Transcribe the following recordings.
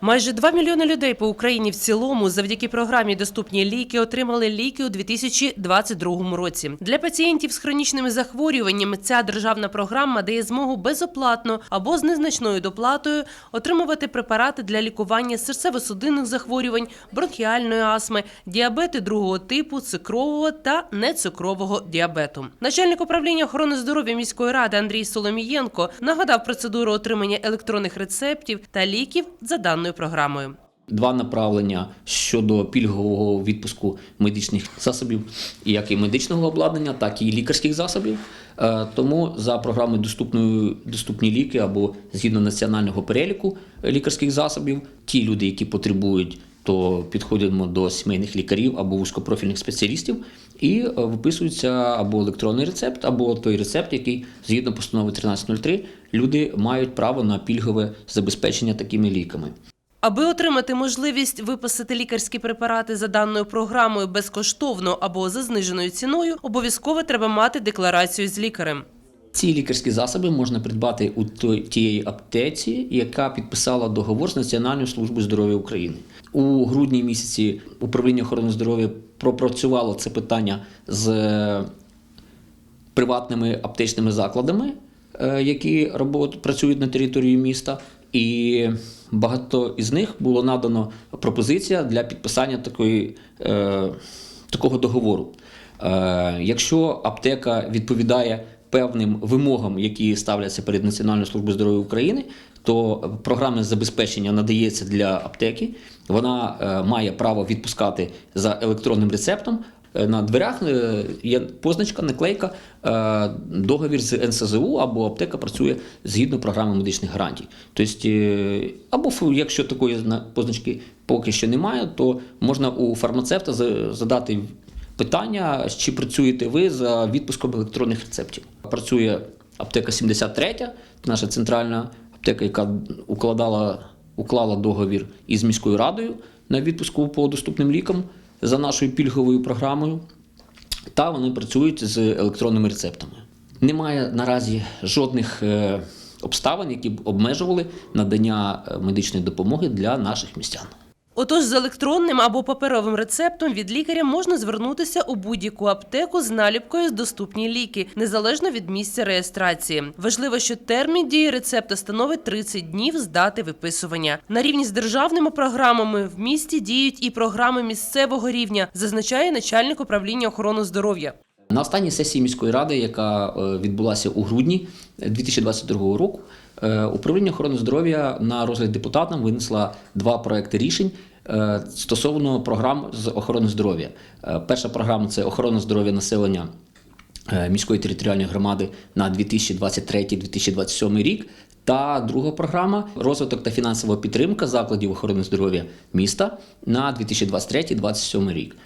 Майже 2 мільйони людей по Україні в цілому завдяки програмі Доступні ліки отримали ліки у 2022 році. Для пацієнтів з хронічними захворюваннями ця державна програма дає змогу безоплатно або з незначною доплатою отримувати препарати для лікування серцево-судинних захворювань, бронхіальної астми, діабету другого типу, цукрового та нецукрового діабету. Начальник управління охорони здоров'я міської ради Андрій Соломієнко нагадав процедуру отримання електронних рецептів та ліків за даною програмою. Два направлення щодо пільгового відпуску медичних засобів, як і медичного обладнання, так і лікарських засобів. Е, Тому за програмою доступної доступні ліки або згідно національного переліку лікарських засобів, ті люди, які потребують, то підходимо до сімейних лікарів або вузькопрофільних спеціалістів і е, виписується або електронний рецепт, або той рецепт, який згідно постанови 1303 люди мають право на пільгове забезпечення такими ліками. Аби отримати можливість виписати лікарські препарати за даною програмою безкоштовно або за зниженою ціною, обов'язково треба мати декларацію з лікарем. Ці лікарські засоби можна придбати у тієї аптеці, яка підписала договор з Національною службою здоров'я України. У грудні місяці управління охорони здоров'я пропрацювало це питання з е, приватними аптечними закладами, е, які працюють на території міста, і багато із них було надано пропозиція для підписання такої, е, такого договору. Е, якщо аптека відповідає певним вимогам, які ставляться перед Національною службою здоров'я України, то програма забезпечення надається для аптеки. Вона е, має право відпускати за електронним рецептом. Е, На дверях е, є позначка, наклейка, е, договір з НСЗУ або аптека працює згідно програми медичних гарантій. Тобто, або якщо такої позначки поки що немає, то можна у фармацевта задати питання, чи працюєте ви за відпуском електронних рецептів. Працює аптека 73, наша центральна аптека, яка укладала, уклала договір із міською радою на відпуску по доступним лікам за нашою пільговою програмою. Та вони працюють з електронними рецептами. Немає наразі жодних е, обставин, які б обмежували надання е, медичної допомоги для наших містян. Отож, з електронним або паперовим рецептом від лікаря можна звернутися у будь-яку аптеку з наліпкою з доступні ліки, незалежно від місця реєстрації. Важливо, що термін дії рецепта становить 30 днів з дати виписування. На рівні з державними програмами в місті діють і програми місцевого рівня, зазначає начальник управління охорони здоров'я. На останній сесії міської ради, яка е, відбулася у грудні 2022 року, управління охорони здоров'я на розгляд депутатам винесла два проекти рішень е, стосовно програм з охорони здоров'я. Е, Перша програма це охорона здоров'я населення е, міської територіальної громади на 2023-2027 рік. Та друга програма розвиток та фінансова підтримка закладів охорони здоров'я міста на 2023-2027 рік.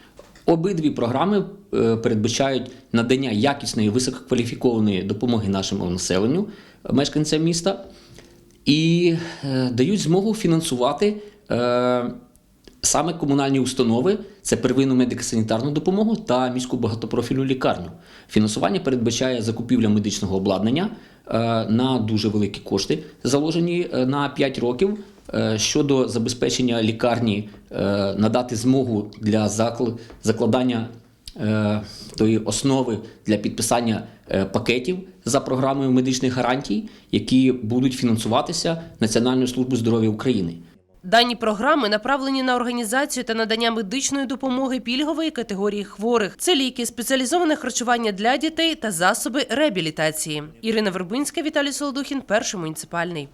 Обидві програми е, передбачають надання якісної висококваліфікованої допомоги нашому населенню, е, мешканцям міста, і е, дають змогу фінансувати саме комунальні установи, це первинну медико-санітарну допомогу та міську багатопрофільну лікарню. Фінансування передбачає закупівля медичного обладнання на дуже великі кошти, заложені на 5 років. Е, Щодо забезпечення лікарні, е, надати змогу для закл- закладання е, тої основи для підписання пакетів за програмою медичних гарантій, які будуть фінансуватися Національною службою здоров'я України. Дані програми направлені на організацію та надання медичної допомоги пільгової категорії хворих. Це ліки, спеціалізоване харчування для дітей та засоби реабілітації. Ірина Вербинська, Віталій Солодухін, перший муніципальний.